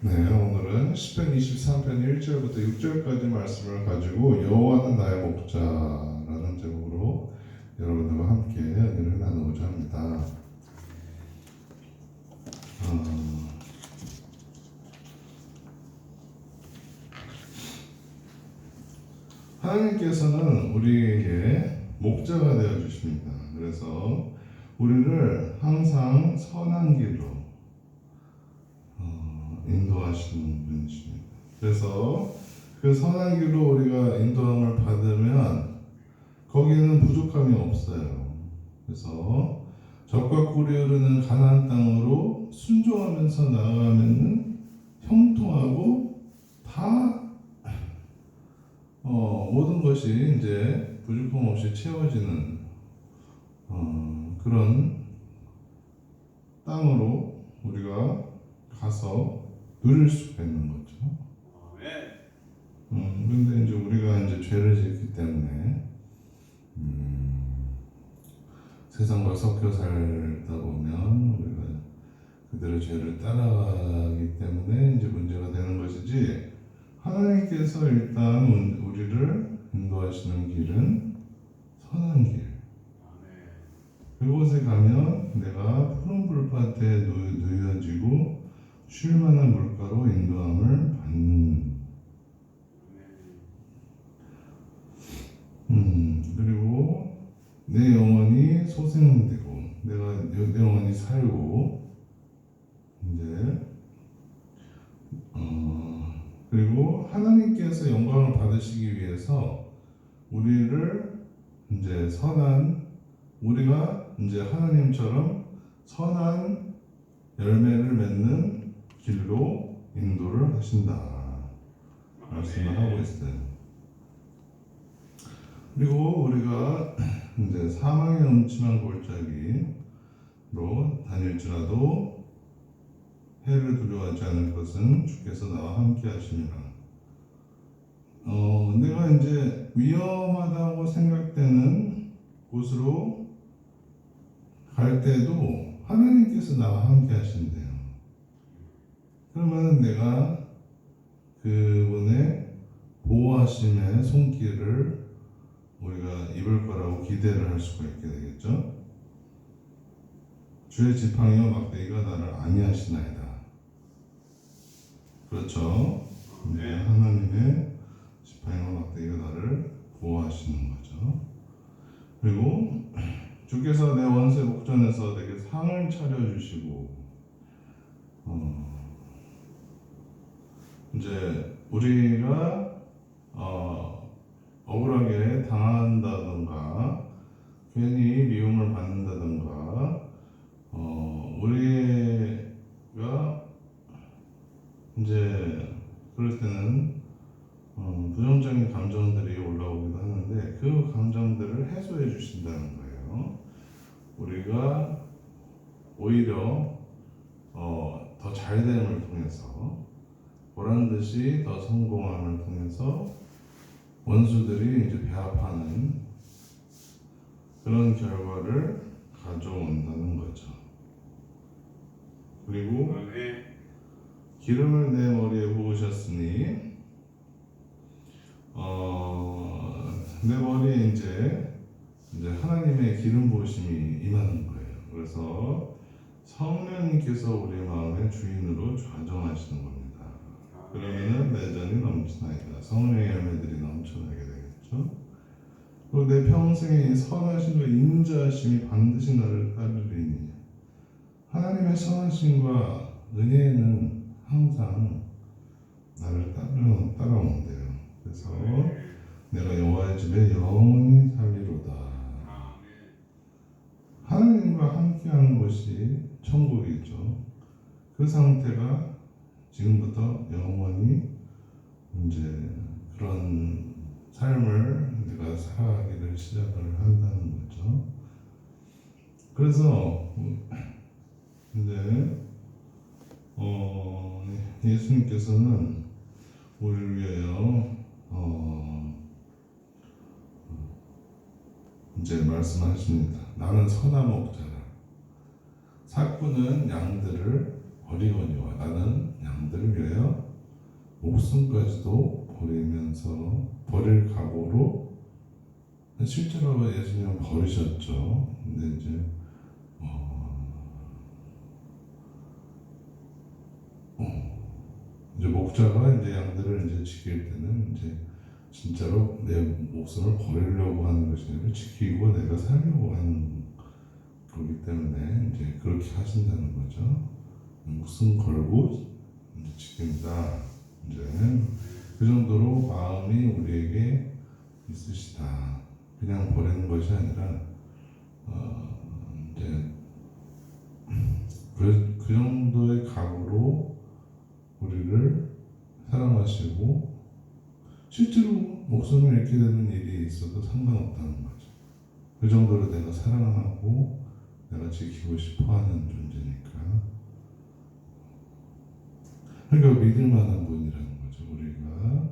네, 오늘은 10편 23편 1절부터 6절까지 말씀을 가지고 여호와는 나의 목자라는 제목으로 여러분들과 함께 은혜를 나누고자 합니다. 어, 하나님께서는 우리에게 목자가 되어 주십니다. 그래서 우리를 항상 선한 길로 어, 인도하시는 분이십니다. 그래서 그 선한 길로 우리가 인도함을 받으면 거기에는 부족함이 없어요. 그래서 적과 꿀이 흐르는 가나안 땅으로 순종하면서 나아가면은 형통하고 다 어, 모든 것이 이제 부족함 없이 채워지는 어, 그런 땅으로 우리가 가서 누릴 수가 있는 거죠. 음, 근데 이제 우리가 이제 죄를 짓기 때문에 음, 세상과 섞여 살다 보면 우리가 그들의 죄를 따라가기 때문에 이제 문제가 되는 것이지 하나님께서 일단 우리를 인도하시는 길은 선한 길. 그곳에 가면 내가 푸른 불밭에 누- 누여지고 쉴 만한 물가로 인도함을 받는. 음, 그리고 내 영혼이 소생되고 내가 내 영혼이 살고 이제 어, 그리고 하나님께서 영광을 받으시기 위해서 우리를 이제 선한 우리가 이제 하나님처럼 선한 열매를 맺는 길로 인도를 하신다 말씀을 하고 있어요. 그리고 우리가 이제 사망의 음침한 골짜기로 다닐지라도 해를 두려워하지 않을 것은 주께서 나와 함께 하시니라. 어, 내가 이제 위험하다고 생각되는 곳으로 갈 때도 하나님께서 나와 함께 하신대요. 그러면 내가 그분의 보호하심의 손길을 우리가 입을 거라고 기대를 할 수가 있게 되겠죠. 주의 지팡이와 막대기가 나를 안위하시나이다. 그렇죠. 네, 하나님의 지팡이와 막대기가 나를 보호하시는 거죠. 그리고 주께서 내 원수의 목전에서 내게 상을 차려주시고 어, 이제 우리가 어, 억울하게 당한다던가 괜히 미움을 받는다던가 어, 우리가 이제 그럴 때는 어, 부정적인 감정들이 올라오기도 하는데 그 감정들을 해소해 주신다는 거예요. 우리가 오히려 어, 더 잘됨을 통해서 보란 듯이 더 성공함을 통해서 원수들이 이제 배합하는 그런 결과를 가져온다는 거죠. 그리고 기름을 내 머리에 부으셨으니 어, 내 머리에 이제 이제 하나님의 기름 부으심이 임하는 거예요. 그래서 성령님께서 우리 마음의 주인으로 좌정하시는 겁니다. 그러면은 내전이 넘치나이다. 성령의 열매들이 넘쳐나게 되겠죠. 그리고 내 평생에 이 선하심과 인자하심이 반드시 나를 따르리니 하나님의 선하심과 은혜는 항상 나를 따라 따라온대요. 그래서 내가 여호와의 집에 영원히 살리로다. 하나님과 함께하는 것이 천국이죠. 그 상태가 지금부터 영원히 이제 그런 삶을 내가 살아가기를 시작을 한다는 거죠. 그래서 이제 어, 예수님께서는 우리를 위하여 어, 이제 말씀하십니다. 나는 선한 목자라. 사꾼은 양들을 버리거니와 나는 양들을 위하여 목숨까지도 버리면서 버릴 각오로 실제로 예수님은 버리셨죠. 근데 이제 어, 어, 이제 목자가 이제 양들을 이제 지킬 때는 이제 진짜로 내 목숨을 버리려고 하는 것이 아니라 지키고 내가 살려고 하는 거기 때문에 이제 그렇게 하신다는 거죠. 목숨 걸고 이제 지킨다. 이제 그 정도로 마음이 우리에게 있으시다. 그냥 버리는 것이 아니라 어, 이제 그, 그 정도의 각오로 우리를 사랑하시고 실제로 목숨을 잃게 되는 일이 있어도 상관없다는 거죠. 그 정도로 내가 사랑하고 내가 지키고 싶어하는 존재니까. 그러니까 믿을 만한 분이라는 거죠. 우리가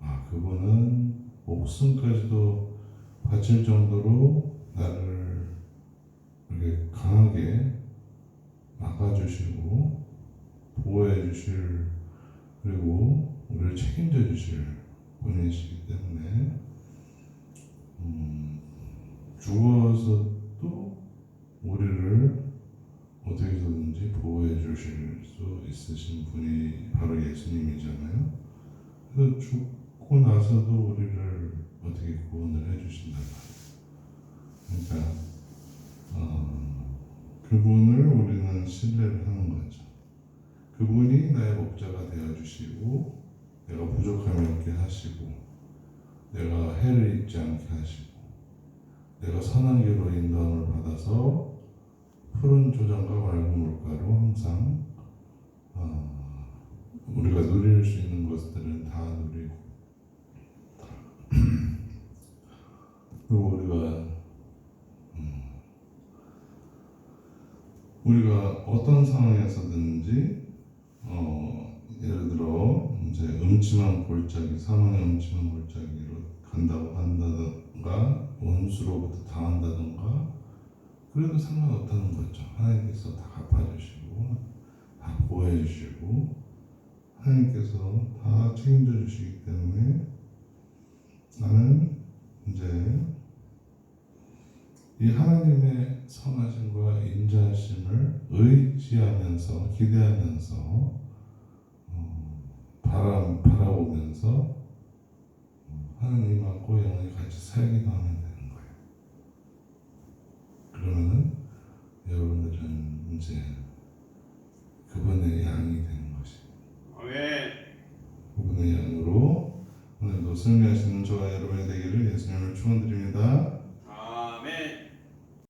아 그분은 목숨까지도 바칠 정도로 나를 이렇게 강하게 막아주시고 보호해 주실 그리고 우리를 책임져 주실 분이시기 때문에 음, 죽어서도 우리를 어떻게든지 보호해 주실 수 있으신 분이 바로 예수님이잖아요. 그래서 죽고 나서도 우리를 어떻게 구원을 해 주신단 말이에요. 그러니까 어, 그분을 우리는 신뢰를 하는 거죠. 그분이 나의 목자가 되어 주시고 내가 부족함이 없게 하시고 내가 해를 입지 않게 하시고 내가 선한 길로 인도함을 받아서 푸른 조장과 맑은 물가로 항상 어, 우리가 누릴 수 있는 것들은 다 누리고 그리고 우리가 음, 우리가 어떤 상황에서든지 어, 예를 들어 이제 음침한 골짜기 사망의 음침한 골짜기로 간다고 한다던가 원수로부터 당한다던가 그래도 상관없다는 거죠. 하나님께서 다 갚아주시고 다 보호해주시고 하나님께서 다 책임져 주시기 때문에 나는 이제 이 하나님의 선하심과 인자하심을 의지하면서 기대하면서 어, 바라 바라보면서 어, 하나님하고 영원히 같이 살기도 하면 되는 예수님의 하시는 저와 여러분의 되기를 예수님을 축원드립니다.